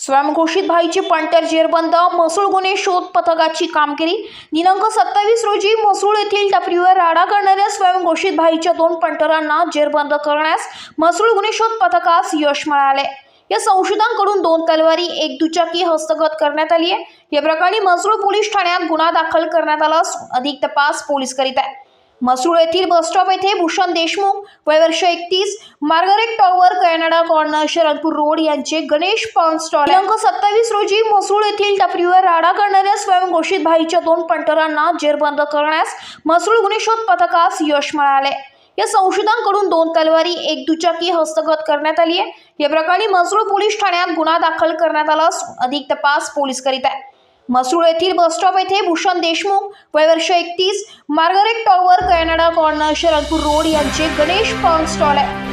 स्वयंघोषित भाईची पंटर जेरबंद महसूल गुन्हे शोध पथकाची कामगिरी. दिनांक सत्तावीस रोजी महसूल येथील टपरीवर राडा करणाऱ्या स्वयंघोषित भाईच्या दोन पंटरांना जेरबंद करण्यास महसूल गुन्हे शोध पथकास यश मिळाले. या संशोधांकडून दोन तलवारी एक दुचाकी हस्तगत करण्यात आली आहे. या प्रकरणी मसरूळ पोलीस ठाण्यात गुन्हा दाखल करण्यात आला असून अधिक तपास पोलीस करीत आहे मसूळ येथील बसस्टॉप येथे भूषण देशमुख वयवर्ष एकतीस Margaret Tower Canada Corner Sharanpur Road यांचे गणेश पान स्टॉल दिनांक सत्तावीस रोजी मसूळ येथील टपरीवर राडा करणाऱ्या स्वयंघोषित भाईच्या दोन पंटरांना जेरबंद करण्यास मसूळ गुन्हे पथकास यश मिळाले. या संशोधकांकडून दोन तलवारी एक दुचाकी हस्तगत करण्यात आली आहे. या प्रकरणी मसूळ पोलीस ठाण्यात गुन्हा दाखल करण्यात आला असून अधिक तपास पोलीस करीत आहे मसूळ येथील बसस्टॉप येथे भूषण देशमुख वयवर्ष एकतीस Margaret Tower Canada Corner Sharadpur Road यांचे गणेश पान स्टॉल आहे.